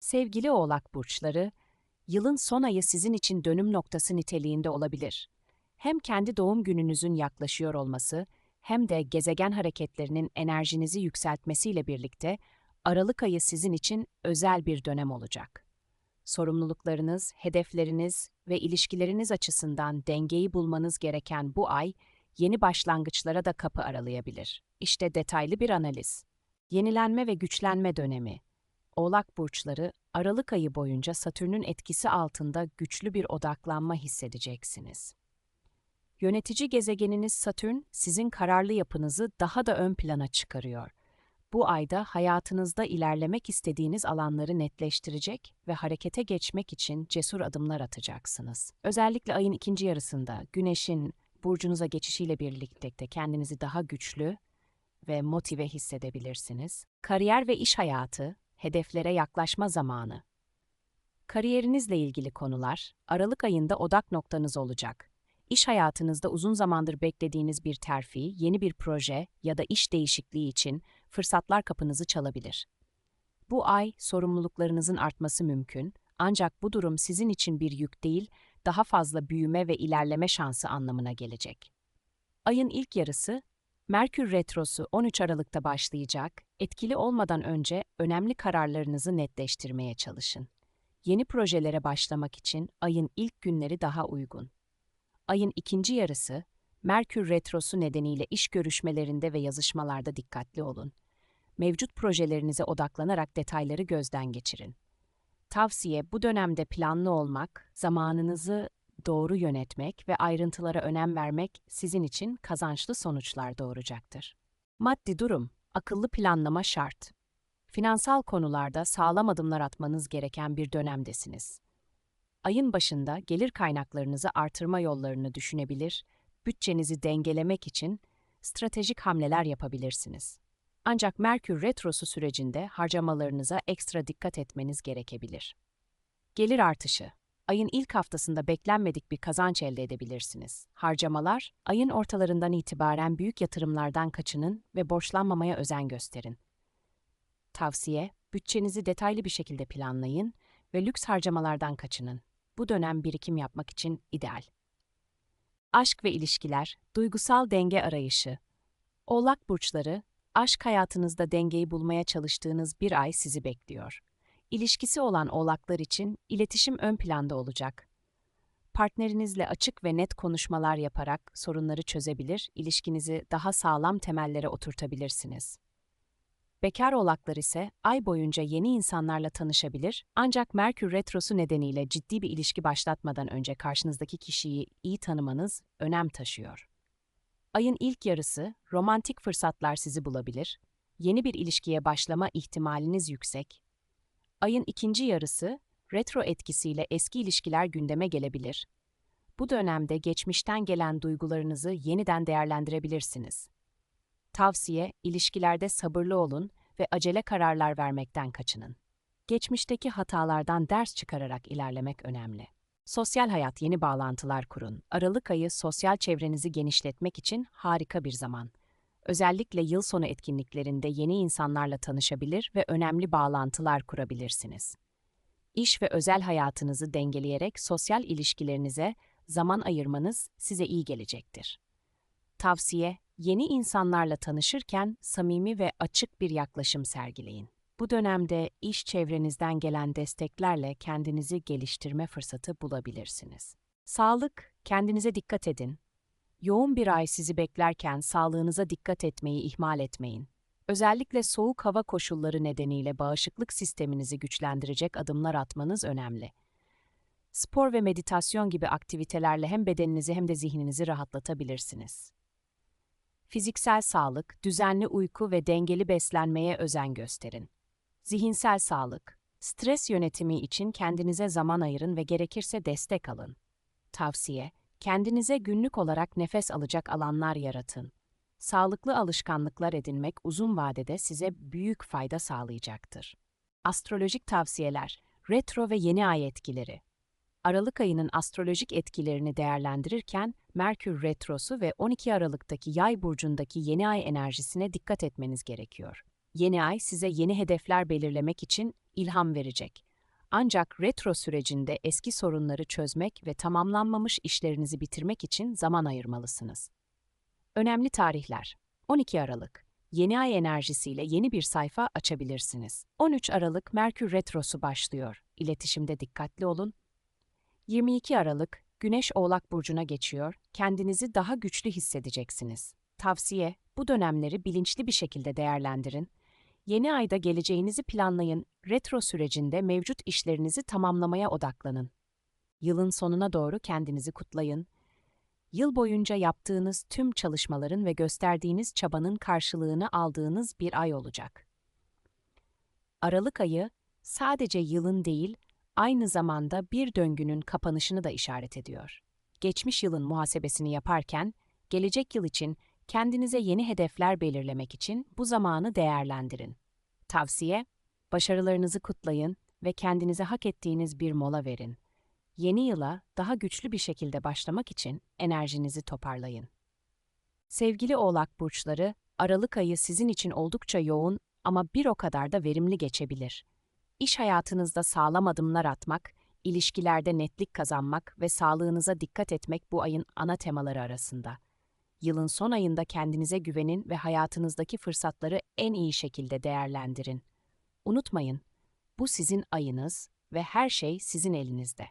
Sevgili Oğlak burçları, yılın son ayı sizin için dönüm noktası niteliğinde olabilir. Hem kendi doğum gününüzün yaklaşıyor olması, hem de gezegen hareketlerinin enerjinizi yükseltmesiyle birlikte Aralık ayı sizin için özel bir dönem olacak. Sorumluluklarınız, hedefleriniz ve ilişkileriniz açısından dengeyi bulmanız gereken bu ay, yeni başlangıçlara da kapı aralayabilir. İşte detaylı bir analiz. Yenilenme ve güçlenme dönemi. Oğlak burçları Aralık ayı boyunca Satürn'ün etkisi altında güçlü bir odaklanma hissedeceksiniz. Yönetici gezegeniniz Satürn sizin kararlı yapınızı daha da ön plana çıkarıyor. Bu ayda hayatınızda ilerlemek istediğiniz alanları netleştirecek ve harekete geçmek için cesur adımlar atacaksınız. Özellikle ayın ikinci yarısında Güneş'in burcunuza geçişiyle birlikte kendinizi daha güçlü ve motive hissedebilirsiniz. Kariyer ve iş hayatı, hedeflere yaklaşma zamanı. Kariyerinizle ilgili konular Aralık ayında odak noktanız olacak. İş hayatınızda uzun zamandır beklediğiniz bir terfi, yeni bir proje ya da iş değişikliği için fırsatlar kapınızı çalabilir. Bu ay sorumluluklarınızın artması mümkün, ancak bu durum sizin için bir yük değil, daha fazla büyüme ve ilerleme şansı anlamına gelecek. Ayın ilk yarısı Merkür Retrosu 13 Aralık'ta başlayacak, etkili olmadan önce önemli kararlarınızı netleştirmeye çalışın. Yeni projelere başlamak için ayın ilk günleri daha uygun. Ayın ikinci yarısı, Merkür Retrosu nedeniyle iş görüşmelerinde ve yazışmalarda dikkatli olun. Mevcut projelerinize odaklanarak detayları gözden geçirin. Tavsiye bu dönemde planlı olmak, zamanınızı doğru yönetmek ve ayrıntılara önem vermek sizin için kazançlı sonuçlar doğuracaktır. Maddi durum, akıllı planlama şart. Finansal konularda sağlam adımlar atmanız gereken bir dönemdesiniz. Ayın başında gelir kaynaklarınızı artırma yollarını düşünebilir, bütçenizi dengelemek için stratejik hamleler yapabilirsiniz. Ancak Merkür Retrosu sürecinde harcamalarınıza ekstra dikkat etmeniz gerekebilir. Gelir artışı ayın ilk haftasında beklenmedik bir kazanç elde edebilirsiniz. Harcamalar, ayın ortalarından itibaren büyük yatırımlardan kaçının ve borçlanmamaya özen gösterin. Tavsiye, bütçenizi detaylı bir şekilde planlayın ve lüks harcamalardan kaçının. Bu dönem birikim yapmak için ideal. Aşk ve ilişkiler, duygusal denge arayışı. Oğlak burçları, aşk hayatınızda dengeyi bulmaya çalıştığınız bir ay sizi bekliyor. İlişkisi olan oğlaklar için iletişim ön planda olacak. Partnerinizle açık ve net konuşmalar yaparak sorunları çözebilir, ilişkinizi daha sağlam temellere oturtabilirsiniz. Bekar oğlaklar ise ay boyunca yeni insanlarla tanışabilir ancak Merkür Retrosu nedeniyle ciddi bir ilişki başlatmadan önce karşınızdaki kişiyi iyi tanımanız önem taşıyor. Ayın ilk yarısı romantik fırsatlar sizi bulabilir, yeni bir ilişkiye başlama ihtimaliniz yüksek. Ayın ikinci yarısı retro etkisiyle eski ilişkiler gündeme gelebilir. Bu dönemde geçmişten gelen duygularınızı yeniden değerlendirebilirsiniz. Tavsiye, ilişkilerde sabırlı olun ve acele kararlar vermekten kaçının. Geçmişteki hatalardan ders çıkararak ilerlemek önemli. Sosyal hayat yeni bağlantılar kurun. Aralık ayı sosyal çevrenizi genişletmek için harika bir zaman. Özellikle yıl sonu etkinliklerinde yeni insanlarla tanışabilir ve önemli bağlantılar kurabilirsiniz. İş ve özel hayatınızı dengeleyerek sosyal ilişkilerinize zaman ayırmanız size iyi gelecektir. Tavsiye, yeni insanlarla tanışırken samimi ve açık bir yaklaşım sergileyin. Bu dönemde iş çevrenizden gelen desteklerle kendinizi geliştirme fırsatı bulabilirsiniz. Sağlık, kendinize dikkat edin. Yoğun bir ay sizi beklerken sağlığınıza dikkat etmeyi ihmal etmeyin. Özellikle soğuk hava koşulları nedeniyle bağışıklık sisteminizi güçlendirecek adımlar atmanız önemli. Spor ve meditasyon gibi aktivitelerle hem bedeninizi hem de zihninizi rahatlatabilirsiniz. Fiziksel sağlık, düzenli uyku ve dengeli beslenmeye özen gösterin. Zihinsel sağlık, stres yönetimi için kendinize zaman ayırın ve gerekirse destek alın. Tavsiye, kendinize günlük olarak nefes alacak alanlar yaratın. Sağlıklı alışkanlıklar edinmek uzun vadede size büyük fayda sağlayacaktır. Astrolojik tavsiyeler, retro ve yeni ay etkileri. Aralık ayının astrolojik etkilerini değerlendirirken Merkür retrosu ve 12 Aralık'taki Yay burcundaki yeni ay enerjisine dikkat etmeniz gerekiyor. Yeni ay size yeni hedefler belirlemek için ilham verecek. Ancak retro sürecinde eski sorunları çözmek ve tamamlanmamış işlerinizi bitirmek için zaman ayırmalısınız. Önemli tarihler 12 Aralık Yeni ay enerjisiyle yeni bir sayfa açabilirsiniz. 13 Aralık Merkür retrosu başlıyor. İletişimde dikkatli olun. 22 Aralık Güneş Oğlak burcuna geçiyor. Kendinizi daha güçlü hissedeceksiniz. Tavsiye: bu dönemleri bilinçli bir şekilde değerlendirin. Yeni ayda geleceğinizi planlayın. Retro sürecinde mevcut işlerinizi tamamlamaya odaklanın. Yılın sonuna doğru kendinizi kutlayın. Yıl boyunca yaptığınız tüm çalışmaların ve gösterdiğiniz çabanın karşılığını aldığınız bir ay olacak. Aralık ayı sadece yılın değil, aynı zamanda bir döngünün kapanışını da işaret ediyor. Geçmiş yılın muhasebesini yaparken, gelecek yıl için kendinize yeni hedefler belirlemek için bu zamanı değerlendirin. Tavsiye, başarılarınızı kutlayın ve kendinize hak ettiğiniz bir mola verin. Yeni yıla daha güçlü bir şekilde başlamak için enerjinizi toparlayın. Sevgili Oğlak burçları, Aralık ayı sizin için oldukça yoğun ama bir o kadar da verimli geçebilir. İş hayatınızda sağlam adımlar atmak, ilişkilerde netlik kazanmak ve sağlığınıza dikkat etmek bu ayın ana temaları arasında. Yılın son ayında kendinize güvenin ve hayatınızdaki fırsatları en iyi şekilde değerlendirin. Unutmayın, bu sizin ayınız ve her şey sizin elinizde.